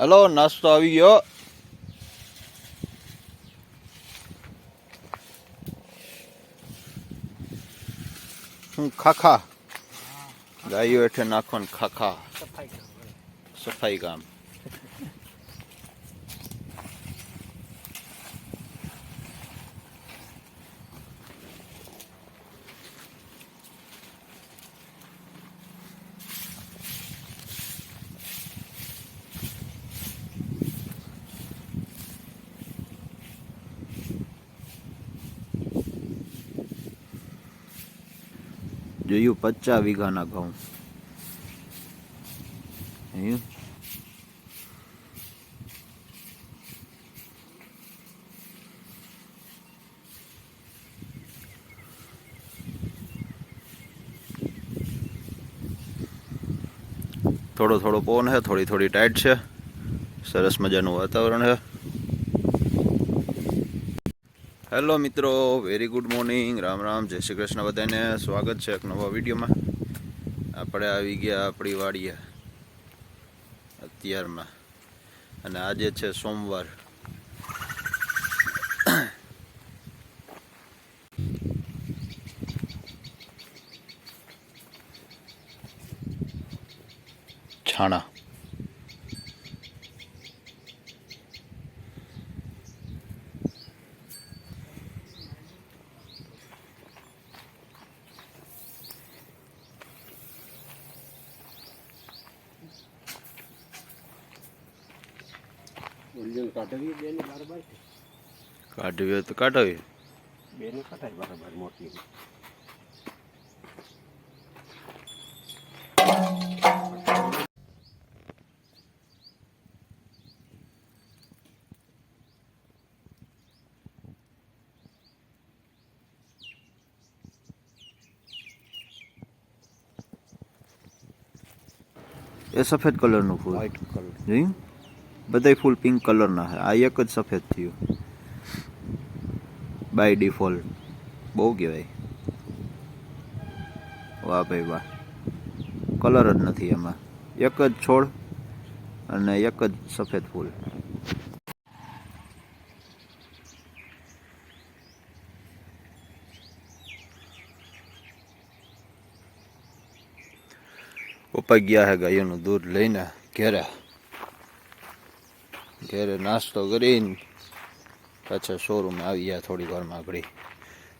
Hello નાસ્તો આવી ગયો. હું ખાખા. ગાયો હેઠે નાખો ને ખાખા. સફાઈ કામ જોયું, પચાસ વીઘાના ઘઉં. થોડો થોડો પવન છે થોડી થોડી ટાઈટ છે. સરસ મજાનું વાતાવરણ છે હેલો મિત્રો very good morning Ram Ram, જય શ્રી કૃષ્ણ બધાને. સ્વાગત છે એક નવા વિડીયોમાં. આપણે આવી ગયા આપણી વાડીએ અત્યારમાં. અને આજે છે સોમવાર. છાણા. ઉંજણ કાઢવી બેને બાર. કાઢવી હોય તો કાઢવી બેને કટાય બરાબર મોટી. એ સફેદ કલરનું ફૂલ. વ્હાઇટ કલર જોયું? બધાય ફૂલ પિંક કલરના છે. આ એક જ સફેદ થયું. બાય ડિફોલ્ટ બહુ કહેવાય. વાહ ભાઈ વાહ. કલર જ નથી એમાં. એક જ છોડ અને એક જ સફેદ ફૂલ. પપ્પા ગયા હે ગાયોનું દૂધ લઈને ઘેરે. ઘેરે નાસ્તો કરીને પાછા શોરૂમ આવી ગયા થોડી વારમાં આગળ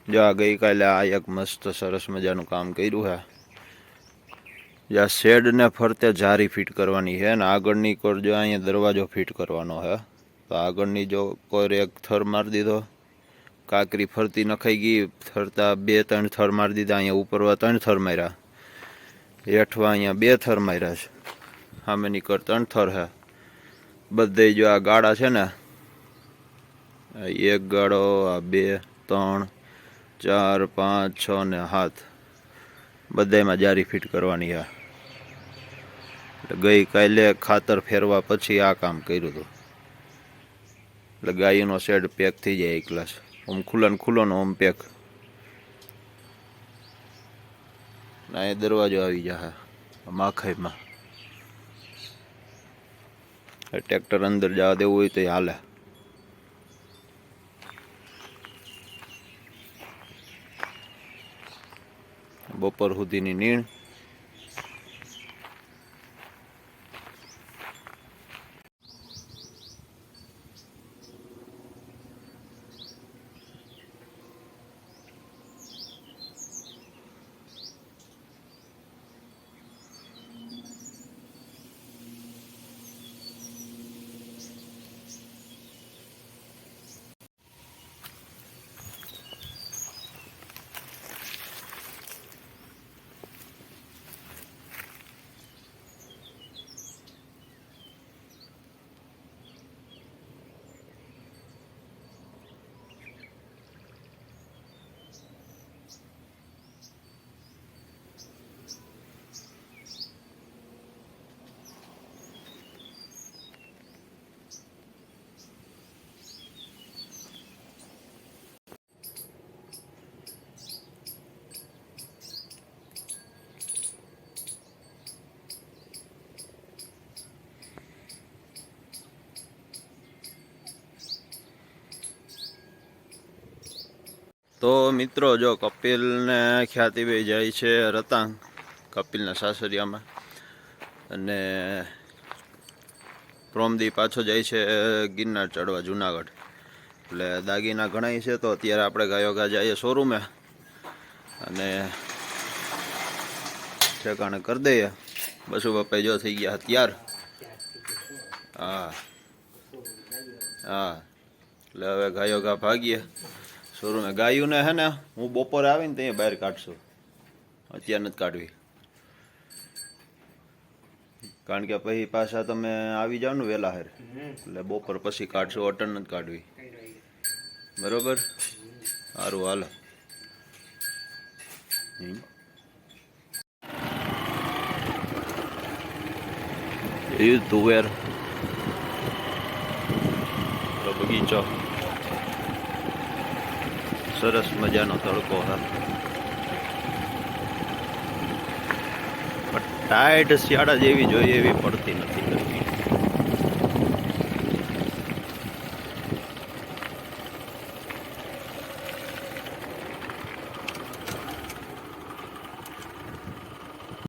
જો આ ગઈકાલે આ એક મસ્ત સરસ મજાનું કામ કર્યું હે. જ્યાં શેડને ફરતે જારી ફિટ કરવાની છે ને આગળની કોર જો અહીંયા દરવાજો ફિટ કરવાનો છે તો આગળની જો કોઈ એક થર મારી દીધો. કાકરી ફરતી નખાઈ ગઈ, ફરતા બે ત્રણ થર મારી દીધા, અહીંયા ઉપરવા ત્રણ થર માર્યા. હેઠવા અહીંયા બે થર માર્યા છે. સામેની કર ત્રણ થર છે બધે જો આ ગાળા છે ને એક ગાળો આ બે, ત્રણ, ચાર, પાંચ, છ ને હાથ. બધામાં જારી ફિટ કરવાની આ. એટલે ગઈ કાલે ખાતર ફેરવા પછી આ કામ કર્યું હતું. એટલે ગાયનો શેડ પેક થઈ જાય એક ગ્લાસ ઓમ ખુલ્લો ને ખુલ્લો ને ઓમ પેક. ના એ દરવાજો આવી જાય માખાઈમાં. ટ્રેક્ટર અંદર જવા દેવું હોય તો હાલે. બપોર સુધીની નીણ. તો મિત્રો, જો કપિલને ખ્યાતિભાઈ જાય છે રતાંગ કપિલના સાસરિયામાં. અને પ્રોમદી પાછો જાય છે ગિરનાર ચડવા જુનાગઢ. એટલે દાગીના ઘણાય છે, તો અત્યારે આપણે ગાયોગા જઈએ શોરૂમે. અને ઠેકાણે કરી દઈએ. બસુ બાપે જો થઈ ગયા તૈયાર હા. હા. એટલે હવે ગાયો ગા ભાગીએ. શોરૂમે ગાયુંને હે ને, હું બપોરે આવીને ત્યાં બહાર કાઢશું. અત્યારે નથી કાઢવી. કારણ કે પછી પાછા તમે આવી જાઓ ને વહેલા હેર. એટલે બપોર પછી કાઢશું અટન નથી કાઢવી. બરોબર? સારું, હાલ. હમ. એ તુવેર બગીચો. સરસ મજાનો તડકો હા ટાઈટ શિયાળા જેવી જોઈએ એવી પડતી નથી.